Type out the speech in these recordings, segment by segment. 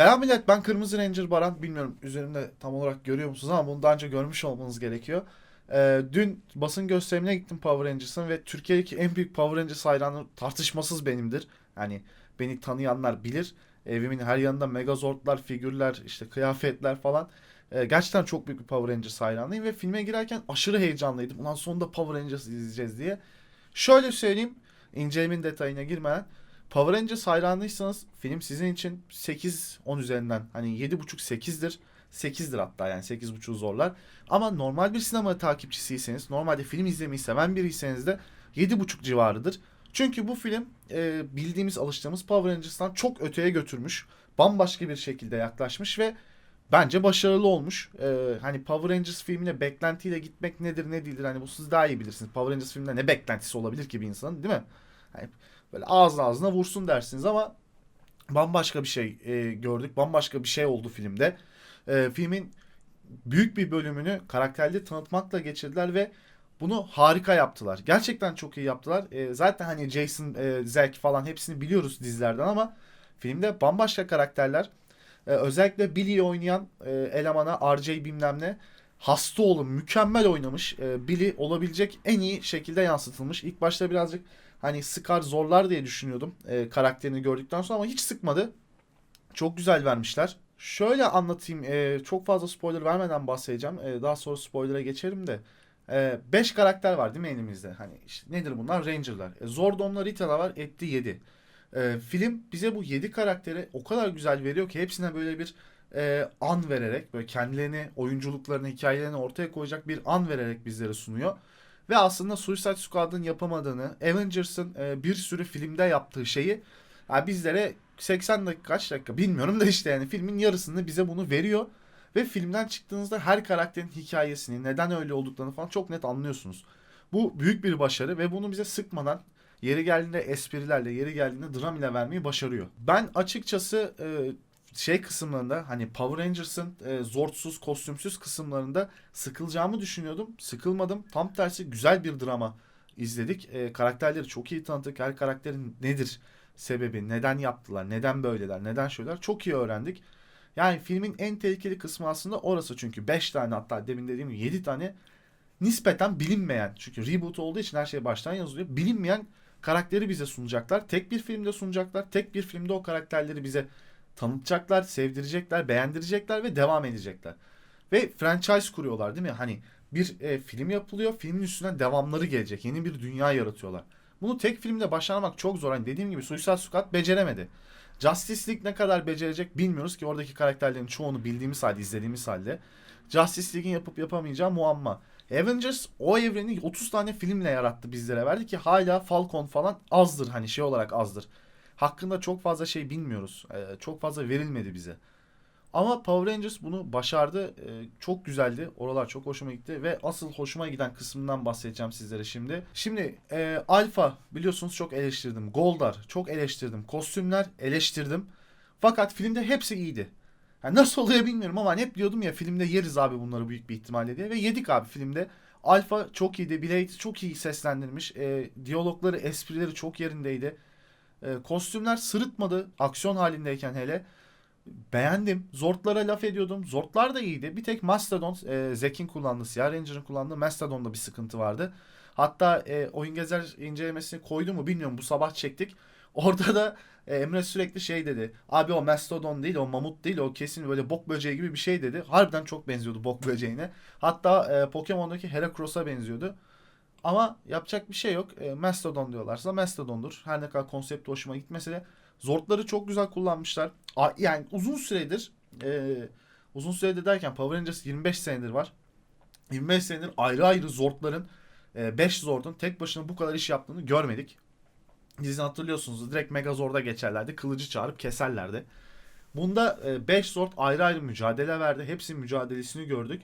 Selam millet ben Kırmızı Ranger Baran. Bilmiyorum üzerimde tam olarak görüyor musunuz ama bunu daha önce görmüş olmanız gerekiyor. Ee, dün basın gösterimine gittim Power Rangers'ın ve Türkiye'deki en büyük Power Rangers hayranı tartışmasız benimdir. Yani beni tanıyanlar bilir. Evimin her yanında Megazord'lar, figürler, işte kıyafetler falan. Ee, gerçekten çok büyük bir Power Rangers hayranıyım ve filme girerken aşırı heyecanlıydım. Ulan sonunda Power Rangers izleyeceğiz diye. Şöyle söyleyeyim, incelemin detayına girmeden. Power Rangers hayranıysanız film sizin için 8-10 üzerinden hani 7.5-8'dir. 8'dir hatta yani 8.5'u zorlar. Ama normal bir sinema takipçisiyseniz, normalde film izlemeyi seven biriyseniz de 7.5 civarıdır. Çünkü bu film e, bildiğimiz, alıştığımız Power Rangers'tan çok öteye götürmüş. Bambaşka bir şekilde yaklaşmış ve bence başarılı olmuş. E, hani Power Rangers filmine beklentiyle gitmek nedir ne değildir hani bu siz daha iyi bilirsiniz. Power Rangers filminde ne beklentisi olabilir ki bir insanın değil mi? Hani böyle ağzına ağzına vursun dersiniz ama bambaşka bir şey e, gördük. Bambaşka bir şey oldu filmde. E, filmin büyük bir bölümünü karakterleri tanıtmakla geçirdiler ve bunu harika yaptılar. Gerçekten çok iyi yaptılar. E, zaten hani Jason, e, Zack falan hepsini biliyoruz dizilerden ama filmde bambaşka karakterler. E, özellikle Billy'yi oynayan e, elemana RJ bilmem ne hasta olun mükemmel oynamış. E, Billy olabilecek en iyi şekilde yansıtılmış. İlk başta birazcık hani sıkar zorlar diye düşünüyordum e, karakterini gördükten sonra ama hiç sıkmadı. Çok güzel vermişler. Şöyle anlatayım. e, çok fazla spoiler vermeden bahsedeceğim. E, daha sonra spoiler'a geçerim de. 5 karakter var değil mi elimizde? Hani işte nedir bunlar? Ranger'lar. E, Zordon'la Rita'da var. Etti 7. E, film bize bu 7 karakteri o kadar güzel veriyor ki hepsine böyle bir e, an vererek böyle kendilerini, oyunculuklarını, hikayelerini ortaya koyacak bir an vererek bizlere sunuyor. Ve aslında Suicide Squad'ın yapamadığını, Avengers'ın e, bir sürü filmde yaptığı şeyi yani bizlere 80 dakika kaç dakika bilmiyorum da işte yani filmin yarısını bize bunu veriyor. Ve filmden çıktığınızda her karakterin hikayesini, neden öyle olduklarını falan çok net anlıyorsunuz. Bu büyük bir başarı ve bunu bize sıkmadan yeri geldiğinde esprilerle, yeri geldiğinde dram ile vermeyi başarıyor. Ben açıkçası e, şey kısımlarında hani Power Rangers'ın e, zortsuz, kostümsüz kısımlarında sıkılacağımı düşünüyordum. Sıkılmadım. Tam tersi güzel bir drama izledik. E, karakterleri çok iyi tanıdık. Her karakterin nedir sebebi, neden yaptılar, neden böyleler, neden şöyleler çok iyi öğrendik. Yani filmin en tehlikeli kısmı aslında orası çünkü 5 tane hatta demin dediğim gibi 7 tane nispeten bilinmeyen çünkü reboot olduğu için her şey baştan yazılıyor. Bilinmeyen karakteri bize sunacaklar. Tek bir filmde sunacaklar. Tek bir filmde o karakterleri bize tanıtacaklar, sevdirecekler, beğendirecekler ve devam edecekler. Ve franchise kuruyorlar değil mi? Hani bir e, film yapılıyor, filmin üstüne devamları gelecek. Yeni bir dünya yaratıyorlar. Bunu tek filmde başarmak çok zor. Hani dediğim gibi Suicide Squad beceremedi. Justice League ne kadar becerecek bilmiyoruz ki oradaki karakterlerin çoğunu bildiğimiz halde, izlediğimiz halde. Justice League'in yapıp yapamayacağı muamma. Avengers o evreni 30 tane filmle yarattı bizlere verdi ki hala Falcon falan azdır hani şey olarak azdır. Hakkında çok fazla şey bilmiyoruz. Ee, çok fazla verilmedi bize. Ama Power Rangers bunu başardı. Ee, çok güzeldi. Oralar çok hoşuma gitti. Ve asıl hoşuma giden kısmından bahsedeceğim sizlere şimdi. Şimdi e, Alpha biliyorsunuz çok eleştirdim. Goldar çok eleştirdim. Kostümler eleştirdim. Fakat filmde hepsi iyiydi. Yani nasıl oluyor bilmiyorum ama hani hep diyordum ya filmde yeriz abi bunları büyük bir ihtimalle diye. Ve yedik abi filmde. Alpha çok iyiydi. Blade çok iyi seslendirmiş. E, diyalogları, esprileri çok yerindeydi. E, kostümler sırıtmadı. Aksiyon halindeyken hele. Beğendim. Zortlara laf ediyordum. Zortlar da iyiydi. Bir tek Mastodon, e, Zek'in kullandığı, Siyah Ranger'ın kullandığı Mastodon'da bir sıkıntı vardı. Hatta e, oyun gezer incelemesini koydu mu bilmiyorum. Bu sabah çektik. Orada da e, Emre sürekli şey dedi. Abi o Mastodon değil, o mamut değil, o kesin böyle bok böceği gibi bir şey dedi. Harbiden çok benziyordu bok böceğine. Hatta e, Pokemon'daki Heracross'a benziyordu. Ama yapacak bir şey yok. E, Mastodon diyorlarsa Mastodon'dur. Her ne kadar konsept hoşuma gitmese de Zortları çok güzel kullanmışlar. A- Yani uzun süredir e, uzun süredir derken Power Rangers 25 senedir var. 25 senedir ayrı ayrı Zortların 5 Zord'un tek başına bu kadar iş yaptığını görmedik. Dizini hatırlıyorsunuz direkt Megazord'a geçerlerdi. Kılıcı çağırıp keserlerdi. Bunda 5 Zord ayrı ayrı mücadele verdi. Hepsinin mücadelesini gördük.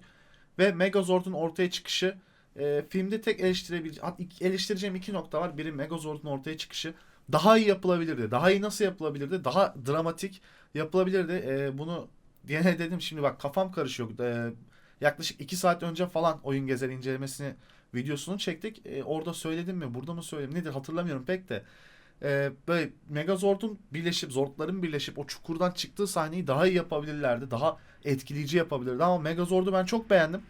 Ve Megazord'un ortaya çıkışı e, filmde tek eleştirebileceğim, eleştireceğim iki nokta var. Biri Megazord'un ortaya çıkışı daha iyi yapılabilirdi. Daha iyi nasıl yapılabilirdi? Daha dramatik yapılabilirdi. E, bunu diye dedim şimdi bak kafam karışıyor. E, yaklaşık 2 saat önce falan oyun gezer incelemesini videosunu çektik. E, orada söyledim mi? Burada mı söyledim? Nedir hatırlamıyorum pek de. e, böyle Megazord'un birleşip, Zord'ların birleşip o çukurdan çıktığı sahneyi daha iyi yapabilirlerdi. Daha etkileyici yapabilirdi ama Megazord'u ben çok beğendim.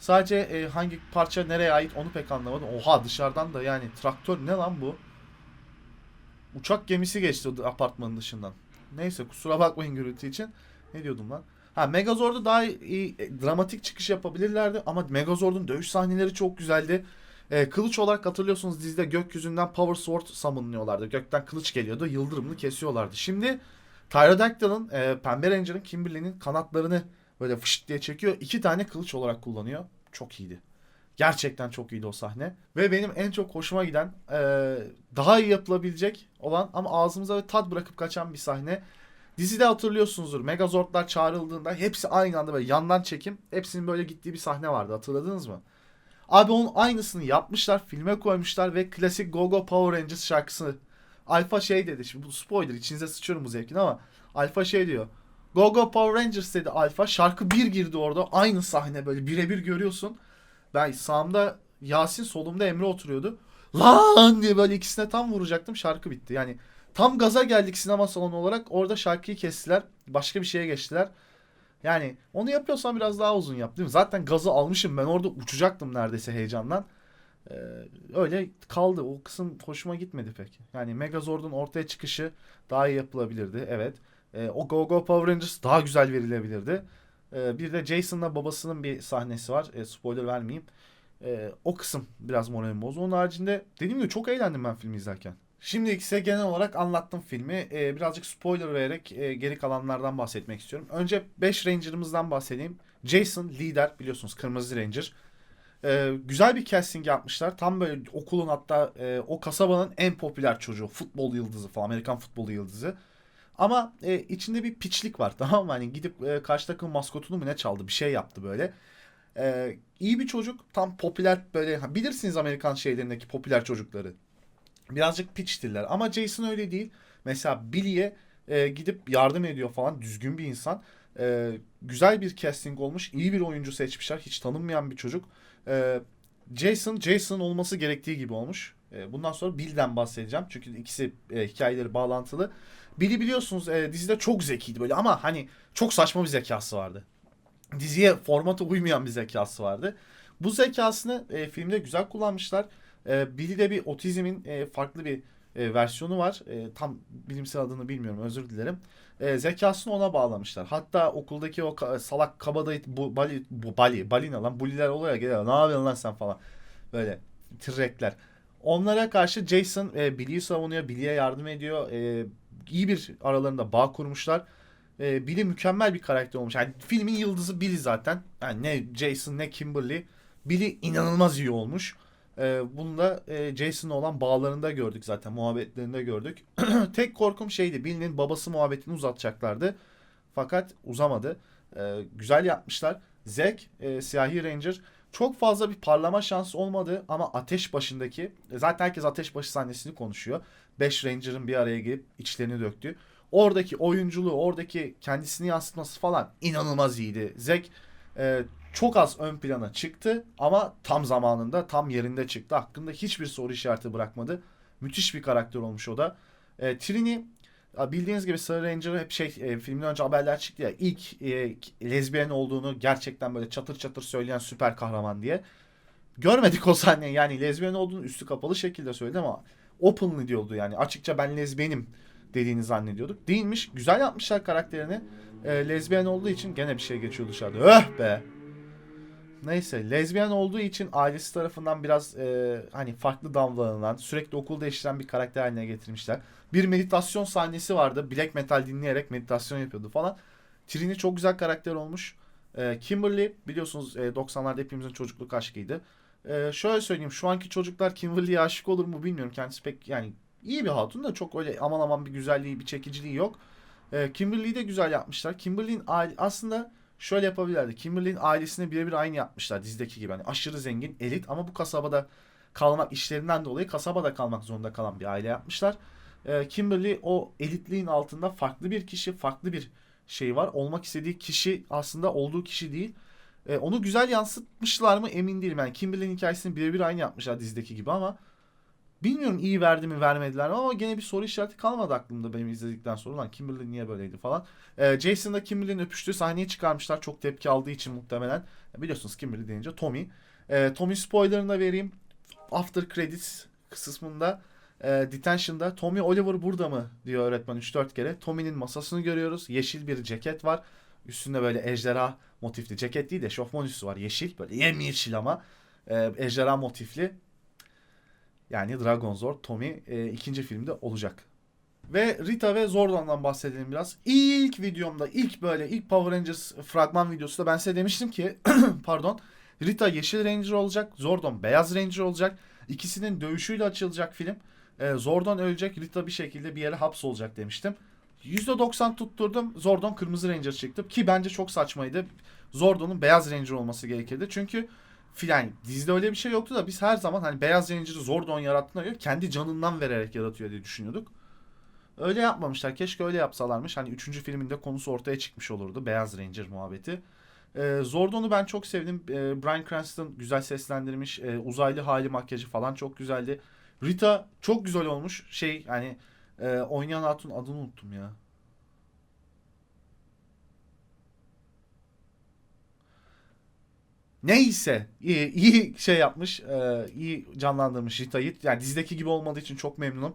Sadece e, hangi parça nereye ait onu pek anlamadım. Oha dışarıdan da yani traktör ne lan bu? Uçak gemisi geçti apartmanın dışından. Neyse kusura bakmayın gürültü için. Ne diyordum lan? Ha Megazord'u daha iyi e, dramatik çıkış yapabilirlerdi ama Megazord'un dövüş sahneleri çok güzeldi. E, kılıç olarak hatırlıyorsunuz dizide gökyüzünden Power Sword summonluyorlardı. Gökten kılıç geliyordu, yıldırımını kesiyorlardı. Şimdi Pterodactyl'ın, e, Pembe Ranger'ın, Kimberly'nin kanatlarını böyle fışt diye çekiyor. İki tane kılıç olarak kullanıyor. Çok iyiydi. Gerçekten çok iyiydi o sahne. Ve benim en çok hoşuma giden, e, daha iyi yapılabilecek olan ama ağzımıza ve tat bırakıp kaçan bir sahne. Dizide hatırlıyorsunuzdur. Megazordlar çağrıldığında hepsi aynı anda böyle yandan çekim. Hepsinin böyle gittiği bir sahne vardı. Hatırladınız mı? Abi onun aynısını yapmışlar. Filme koymuşlar ve klasik Go Go Power Rangers şarkısını Alfa şey dedi. Şimdi bu spoiler içinize sıçıyorum bu zevkin ama Alfa şey diyor. Go Go Power Rangers dedi Alfa. Şarkı bir girdi orada. Aynı sahne böyle birebir görüyorsun. Ben sağımda Yasin solumda Emre oturuyordu. Lan diye böyle ikisine tam vuracaktım. Şarkı bitti. Yani tam gaza geldik sinema salonu olarak. Orada şarkıyı kestiler. Başka bir şeye geçtiler. Yani onu yapıyorsan biraz daha uzun yap değil mi? Zaten gazı almışım. Ben orada uçacaktım neredeyse heyecandan. Ee, öyle kaldı. O kısım hoşuma gitmedi pek. Yani Megazord'un ortaya çıkışı daha iyi yapılabilirdi. Evet. Ee, o Go Go Power Rangers daha güzel verilebilirdi. Ee, bir de Jason'la babasının bir sahnesi var. Ee, spoiler vermeyeyim. Ee, o kısım biraz moralim bozdu. Onun haricinde dediğim gibi çok eğlendim ben filmi izlerken. Şimdi ise genel olarak anlattım filmi. Ee, birazcık spoiler vererek e, geri kalanlardan bahsetmek istiyorum. Önce 5 Ranger'ımızdan bahsedeyim. Jason lider biliyorsunuz Kırmızı Ranger. Ee, güzel bir casting yapmışlar. Tam böyle okulun hatta e, o kasabanın en popüler çocuğu. Futbol yıldızı falan. Amerikan futbolu yıldızı. Ama e, içinde bir piçlik var tamam mı? Hani gidip e, karşı takım maskotunu mu ne çaldı? Bir şey yaptı böyle. E, iyi bir çocuk. Tam popüler böyle. Bilirsiniz Amerikan şeylerindeki popüler çocukları. Birazcık piçtirler. Ama Jason öyle değil. Mesela Billy'e e, gidip yardım ediyor falan. Düzgün bir insan. E, güzel bir casting olmuş. iyi bir oyuncu seçmişler. Hiç tanınmayan bir çocuk. E, Jason, Jason olması gerektiği gibi olmuş. E, bundan sonra Bill'den bahsedeceğim. Çünkü ikisi e, hikayeleri bağlantılı. Billy biliyorsunuz e, dizide çok zekiydi böyle ama hani çok saçma bir zekası vardı. Diziye formata uymayan bir zekası vardı. Bu zekasını e, filmde güzel kullanmışlar. E, Billy'de bir otizmin e, farklı bir e, versiyonu var. E, tam bilimsel adını bilmiyorum özür dilerim. E, zekasını ona bağlamışlar. Hatta okuldaki o ka- salak kabadayı bu bali bu bali bali ne lan buliler oluyor ya. Ne yapıyorsun lan sen falan. Böyle trekler. Onlara karşı Jason e, Billy'yi savunuyor. Billy'ye yardım ediyor. E, iyi bir aralarında bağ kurmuşlar. E, Billy mükemmel bir karakter olmuş. Yani filmin yıldızı Billy zaten. Yani ne Jason ne Kimberly. Billy inanılmaz iyi olmuş. E, bunu da e, Jason'la olan bağlarında gördük zaten. Muhabbetlerinde gördük. Tek korkum şeydi. Billy'nin babası muhabbetini uzatacaklardı. Fakat uzamadı. E, güzel yapmışlar. Zack, e, Siyahi Ranger çok fazla bir parlama şansı olmadı ama ateş başındaki zaten herkes ateş başı sahnesini konuşuyor. 5 Ranger'ın bir araya gelip içlerini döktü. Oradaki oyunculuğu, oradaki kendisini yansıtması falan inanılmaz iyiydi. Zack e, çok az ön plana çıktı ama tam zamanında, tam yerinde çıktı. Hakkında hiçbir soru işareti bırakmadı. Müthiş bir karakter olmuş o da. E, Trini bildiğiniz gibi Sarı Ranger'ı hep şey e, filmden önce haberler çıktı ya ilk e, lezbiyen olduğunu gerçekten böyle çatır çatır söyleyen süper kahraman diye. Görmedik o sahneyi yani lezbiyen olduğunu üstü kapalı şekilde söyledi ama openly diyordu yani açıkça ben lezbiyenim dediğini zannediyorduk. Değilmiş güzel yapmışlar karakterini. E, lezbiyen olduğu için gene bir şey geçiyor dışarıda. Öh be. Neyse lezbiyen olduğu için ailesi tarafından biraz e, hani farklı davranılan sürekli okul değiştiren bir karakter haline getirmişler. Bir meditasyon sahnesi vardı. Black metal dinleyerek meditasyon yapıyordu falan. Trini çok güzel karakter olmuş. E, Kimberly biliyorsunuz e, 90'larda hepimizin çocukluk aşkıydı. E, şöyle söyleyeyim şu anki çocuklar Kimberly'ye aşık olur mu bilmiyorum. Kendisi pek yani iyi bir hatun da çok öyle aman aman bir güzelliği bir çekiciliği yok. E, Kimberly'yi de güzel yapmışlar. Kimberly'nin aile aslında şöyle yapabilirlerdi. Kimberly'nin ailesini birebir aynı yapmışlar dizideki gibi. Hani aşırı zengin, elit ama bu kasabada kalmak işlerinden dolayı kasabada kalmak zorunda kalan bir aile yapmışlar. Ee, Kimberly o elitliğin altında farklı bir kişi, farklı bir şey var. Olmak istediği kişi aslında olduğu kişi değil. Ee, onu güzel yansıtmışlar mı emin değilim. Yani Kimberly'nin hikayesini birebir aynı yapmışlar dizideki gibi ama Bilmiyorum iyi verdi mi vermediler ama gene bir soru işareti kalmadı aklımda benim izledikten sonra. Lan Kimberly niye böyleydi falan. Ee, Jason'da Kimberly'nin öpüştüğü sahneye çıkarmışlar. Çok tepki aldığı için muhtemelen. Biliyorsunuz Kimberly deyince Tommy. Ee, Tommy spoilerını da vereyim. After credits kısmında e, detention'da Tommy Oliver burada mı diyor öğretmen 3-4 kere. Tommy'nin masasını görüyoruz. Yeşil bir ceket var. Üstünde böyle ejderha motifli ceket değil de şofman üstü var yeşil. Böyle yemyeşil ama e, ejderha motifli. Yani Dragon Zord Tommy e, ikinci filmde olacak. Ve Rita ve Zordon'dan bahsedelim biraz. İlk videomda ilk böyle ilk Power Rangers fragman videosu da ben size demiştim ki pardon Rita yeşil Ranger olacak. Zordon beyaz Ranger olacak. İkisinin dövüşüyle açılacak film. E, Zordon ölecek. Rita bir şekilde bir yere hapsolacak demiştim. %90 tutturdum. Zordon kırmızı Ranger çıktı. Ki bence çok saçmaydı. Zordon'un beyaz Ranger olması gerekirdi. Çünkü filan dizide öyle bir şey yoktu da biz her zaman hani beyaz Ranger'ı Zordon yarattığına göre kendi canından vererek yaratıyor diye düşünüyorduk. Öyle yapmamışlar. Keşke öyle yapsalarmış. Hani 3. filminde konusu ortaya çıkmış olurdu. Beyaz Ranger muhabbeti. Ee, Zordon'u ben çok sevdim. Ee, Bryan Cranston güzel seslendirmiş. Ee, uzaylı hali makyajı falan çok güzeldi. Rita çok güzel olmuş. Şey hani e, oynayan hatun adını unuttum ya. Neyse iyi, iyi şey yapmış. e, iyi canlandırmış Rita'yı. Yani dizideki gibi olmadığı için çok memnunum.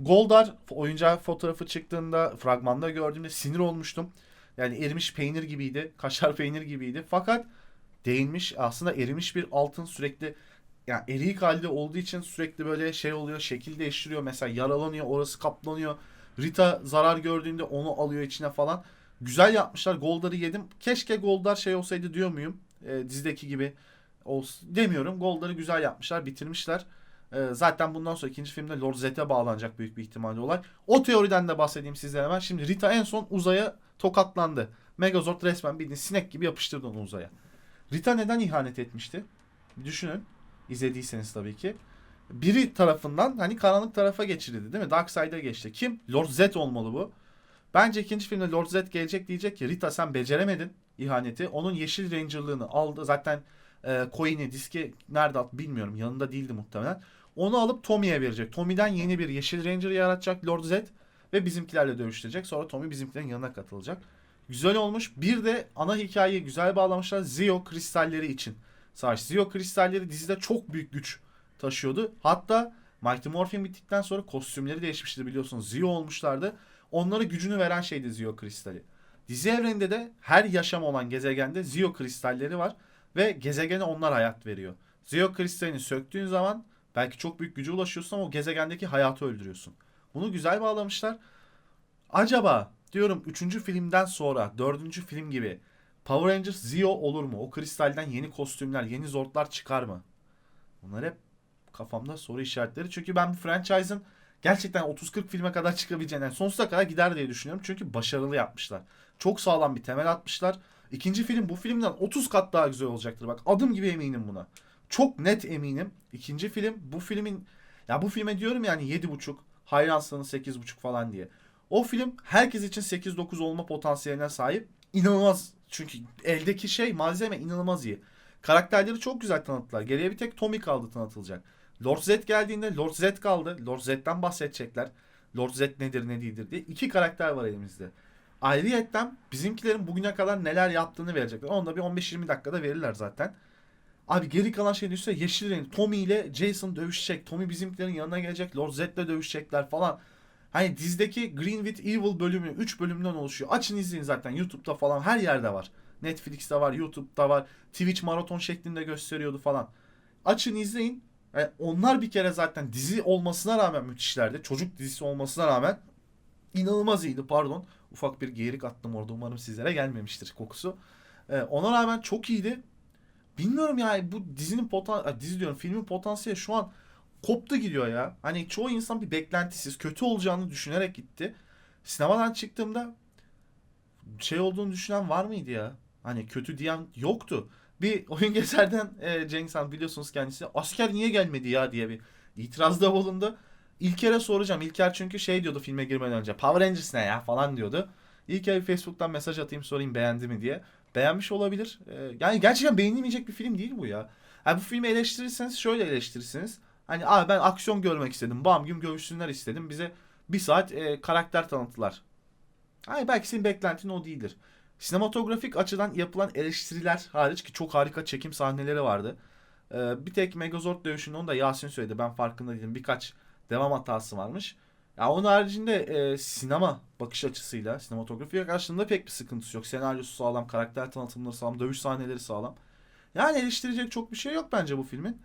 Goldar oyuncağı fotoğrafı çıktığında fragmanda gördüğümde sinir olmuştum. Yani erimiş peynir gibiydi. Kaşar peynir gibiydi. Fakat değinmiş aslında erimiş bir altın sürekli yani eriyik halde olduğu için sürekli böyle şey oluyor şekil değiştiriyor. Mesela yaralanıyor orası kaplanıyor. Rita zarar gördüğünde onu alıyor içine falan. Güzel yapmışlar. Goldar'ı yedim. Keşke Goldar şey olsaydı diyor muyum? E, dizideki gibi olsun demiyorum. Goldar'ı güzel yapmışlar. Bitirmişler. E, zaten bundan sonra ikinci filmde Lord Zed'e bağlanacak büyük bir ihtimalle olay. O teoriden de bahsedeyim sizlere hemen. Şimdi Rita en son uzaya tokatlandı. Megazord resmen bildiğin sinek gibi yapıştırdı onu uzaya. Rita neden ihanet etmişti? Düşünün. İzlediyseniz tabii ki. Biri tarafından hani karanlık tarafa geçirildi değil mi? Dark Side'a geçti. Kim? Lord Zed olmalı bu. Bence ikinci filmde Lord Zed gelecek diyecek ki Rita sen beceremedin ihaneti. Onun yeşil rangerlığını aldı. Zaten e, coin'i diski nerede at bilmiyorum. Yanında değildi muhtemelen. Onu alıp Tommy'ye verecek. Tommy'den yeni bir yeşil ranger yaratacak Lord Zed. Ve bizimkilerle dövüştürecek. Sonra Tommy bizimkilerin yanına katılacak. Güzel olmuş. Bir de ana hikayeyi güzel bağlamışlar. Zeo kristalleri için. Savaş. Zeo kristalleri dizide çok büyük güç taşıyordu. Hatta Mighty Morphin bittikten sonra kostümleri değişmişti biliyorsunuz. Zeo olmuşlardı. Onlara gücünü veren şeydi Zeo kristali. Dizi evreninde de her yaşam olan gezegende Zeo kristalleri var ve gezegene onlar hayat veriyor. Zeo kristalini söktüğün zaman belki çok büyük güce ulaşıyorsun ama o gezegendeki hayatı öldürüyorsun. Bunu güzel bağlamışlar. Acaba diyorum 3. filmden sonra 4. film gibi Power Rangers Zeo olur mu? O kristalden yeni kostümler, yeni zordlar çıkar mı? Bunlar hep kafamda soru işaretleri. Çünkü ben bu franchise'ın gerçekten 30-40 filme kadar çıkabileceğini, yani sonsuza kadar gider diye düşünüyorum. Çünkü başarılı yapmışlar. Çok sağlam bir temel atmışlar. İkinci film bu filmden 30 kat daha güzel olacaktır. Bak adım gibi eminim buna. Çok net eminim. İkinci film bu filmin ya bu filme diyorum yani 7.5 hayransanız 8.5 falan diye. O film herkes için 8-9 olma potansiyeline sahip. İnanılmaz çünkü eldeki şey malzeme inanılmaz iyi. Karakterleri çok güzel tanıttılar. Geriye bir tek Tommy kaldı tanıtılacak. Lord Zed geldiğinde Lord Zed kaldı. Lord Zed'den bahsedecekler. Lord Zed nedir ne değildir diye. İki karakter var elimizde. Ayrıyetten bizimkilerin bugüne kadar neler yaptığını verecekler. Onu da bir 15-20 dakikada verirler zaten. Abi geri kalan şey düşse yeşil renk. Tommy ile Jason dövüşecek. Tommy bizimkilerin yanına gelecek. Lord Zed'le dövüşecekler falan. Hani dizdeki Green with Evil bölümü 3 bölümden oluşuyor. Açın izleyin zaten YouTube'da falan her yerde var. Netflix'te var, YouTube'da var. Twitch maraton şeklinde gösteriyordu falan. Açın izleyin. Yani onlar bir kere zaten dizi olmasına rağmen müthişlerdi. Çocuk dizisi olmasına rağmen inanılmaz iyiydi pardon. Ufak bir geğirik attım orada umarım sizlere gelmemiştir kokusu. Ee, ona rağmen çok iyiydi. Bilmiyorum ya bu dizinin potansiyeli, dizi diyorum filmin potansiyeli şu an koptu gidiyor ya. Hani çoğu insan bir beklentisiz kötü olacağını düşünerek gitti. Sinemadan çıktığımda şey olduğunu düşünen var mıydı ya? Hani kötü diyen yoktu. Bir oyun gezerden e, Cengiz Han biliyorsunuz kendisi asker niye gelmedi ya diye bir itirazda bulundu. İlker'e soracağım. İlker çünkü şey diyordu filme girmeden önce. Power Rangers ne ya falan diyordu. İlker'e Facebook'tan mesaj atayım sorayım beğendi mi diye. Beğenmiş olabilir. E, yani gerçekten beğenilmeyecek bir film değil bu ya. Yani bu filmi eleştirirseniz şöyle eleştirirsiniz. Hani abi ben aksiyon görmek istedim. Bam güm görüşsünler istedim. Bize bir saat e, karakter tanıttılar. Hani belki senin beklentin o değildir. Sinematografik açıdan yapılan eleştiriler hariç ki çok harika çekim sahneleri vardı. Ee, bir tek Megazord dövüşünün onu da Yasin söyledi. Ben farkında değilim. Birkaç devam hatası varmış. Ya onun haricinde e, sinema bakış açısıyla sinematografi karşılığında pek bir sıkıntısı yok. Senaryosu sağlam, karakter tanıtımları sağlam, dövüş sahneleri sağlam. Yani eleştirecek çok bir şey yok bence bu filmin.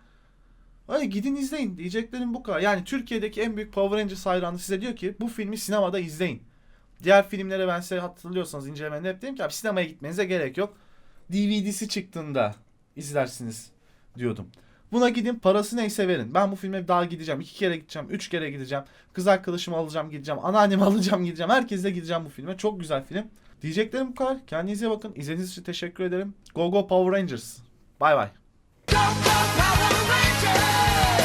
Hadi gidin izleyin. Diyeceklerim bu kadar. Yani Türkiye'deki en büyük Power Rangers hayranı size diyor ki bu filmi sinemada izleyin. Diğer filmlere ben size hatırlıyorsanız incelemede hep dedim ki abi sinemaya gitmenize gerek yok. DVD'si çıktığında izlersiniz diyordum. Buna gidin parası neyse verin. Ben bu filme daha gideceğim. iki kere gideceğim. Üç kere gideceğim. Kız arkadaşımı alacağım gideceğim. Anneannemi alacağım gideceğim. Herkesle gideceğim bu filme. Çok güzel film. Diyeceklerim bu kadar. Kendinize bakın. İzlediğiniz için teşekkür ederim. Go Go Power Rangers. Bay bay. Go, go, Power Rangers!